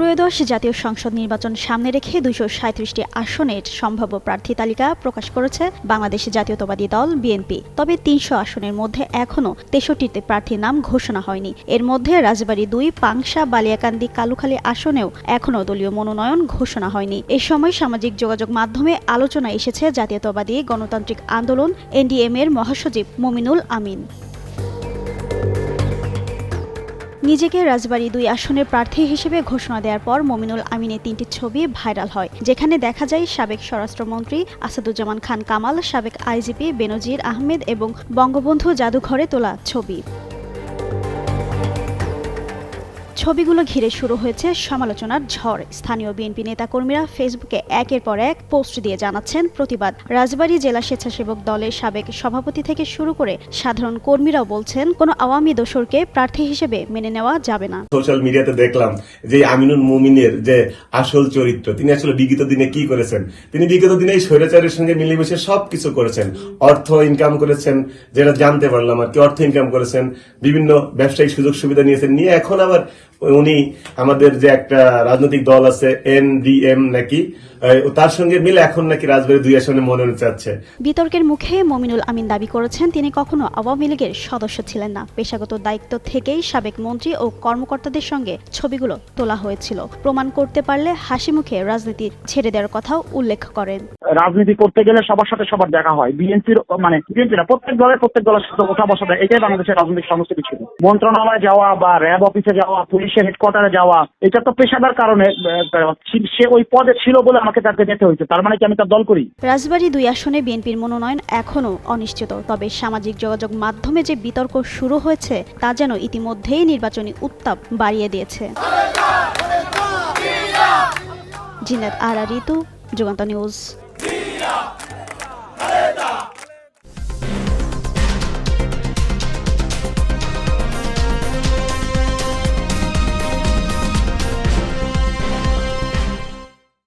ত্রয়োদশ জাতীয় সংসদ নির্বাচন সামনে রেখে দুশো সাঁত্রিশটি আসনের সম্ভাব্য প্রার্থী তালিকা প্রকাশ করেছে বাংলাদেশ জাতীয়তাবাদী দল বিএনপি। তবে তিনশো আসনের মধ্যে এখনও তেষট্টিতে প্রার্থীর নাম ঘোষণা হয়নি। এর মধ্যে রাজবাড়ী দুই, পাংশা, বালিয়াকান্দি, কালুখালী আসনেও এখনও দলীয় মনোনয়ন ঘোষণা হয়নি। এ সময় সামাজিক যোগাযোগ মাধ্যমে আলোচনা এসেছে জাতীয়তাবাদী গণতান্ত্রিক আন্দোলন এনডিএম এর মহাসচিব মমিনুল আমিন। নিজেকে রাজবাড়ি দুই আসনের প্রার্থী হিসেবে ঘোষণা দেওয়ার পর মমিনুল আমিনের তিনটি ছবি ভাইরাল হয়, যেখানে দেখা যায় সাবেক স্বরাষ্ট্রমন্ত্রী আসাদুজ্জামান খান কামাল, সাবেক আইজিপি বেনজির আহমেদ এবং বঙ্গবন্ধু জাদুঘরে তোলা ছবি। ছবিগুলো ঘিরে শুরু হয়েছে সমালোচনার ঝড়। স্থানীয় বিএনপি নেতাকর্মীরা ফেসবুকে একের পর এক পোস্ট দিয়ে জানাচ্ছেন প্রতিবাদ। রাজবাড়ী জেলা স্বেচ্ছাসেবক দলের সাবেক সভাপতি থেকে শুরু করে সাধারণ কর্মীরাও বলছেন, কোনো আওয়ামী দোসরকে প্রার্থী হিসেবে মেনে নেওয়া যাবে না। সোশ্যাল মিডিয়াতে দেখলাম যে আমিনুল মুমিনের যে আসল চরিত্র, তিনি আসলে বিগত দিনে কি করেছেন? তিনি বিগত দিনে স্বৈরাচারের সঙ্গে মিলেমিশে সবকিছু করেছেন। অর্থ ইনকাম করেছেন, যেটা জানতে পারলাম আর কি, অর্থ ইনকাম করেছেন, বিভিন্ন ব্যবসায়িক সুযোগ সুবিধা নিয়েছেন, নিয়ে এখন আবার উনি আমাদের যে একটা রাজনৈতিক দল আছে এনডিএম নাকি তার সঙ্গে মিলে এখন নাকি রাজবাড়ী দুই আসনে মনোনয়ন চাচ্ছে। বিতর্কের মুখে মমিনুল আমিন দাবি করেছেন, তিনি কখনো আওয়ামী লীগের সদস্য ছিলেন না। পেশাগত দায়িত্ব থেকেই সাবেক মন্ত্রী ও কর্মকর্তাদের সঙ্গে ছবিগুলো তোলা হয়েছিল। প্রমাণ করতে পারলে হাসি মুখে রাজনীতি ছেড়ে দেওয়ার কথাও উল্লেখ করেন। রাজনীতি করতে গেলে সবার সাথে সবার দেখা হয়। বিএনপির মানে বিএনপি না, প্রত্যেক দলের প্রত্যেক দলের সাথে ওঠা বসা দেয়। এটাই বাংলাদেশের রাজনৈতিক সংস্কৃতি ছিল। মন্ত্রণালয়ে যাওয়া বা র্যাব অফিসে যাওয়া, পুলিশের হেডকোয়ার্টারে যাওয়া, এটা তো পেশাদার কারণে সে ওই পদে ছিল বলে আমাকে তাকে যেতে হয়েছে। তার মানে কি আমি তার দল করি? রাজবাড়ী দুই আসনে বিএনপির মনোনয়ন এখনও অনিশ্চিত। তবে সামাজিক যোগাযোগ মাধ্যমে যে বিতর্ক শুরু হয়েছে, তা যেন ইতিমধ্যেই নির্বাচনী উত্তাপ বাড়িয়ে দিয়েছে। জিনাত আরা, ঋতু, যুগান্ত নিউজ।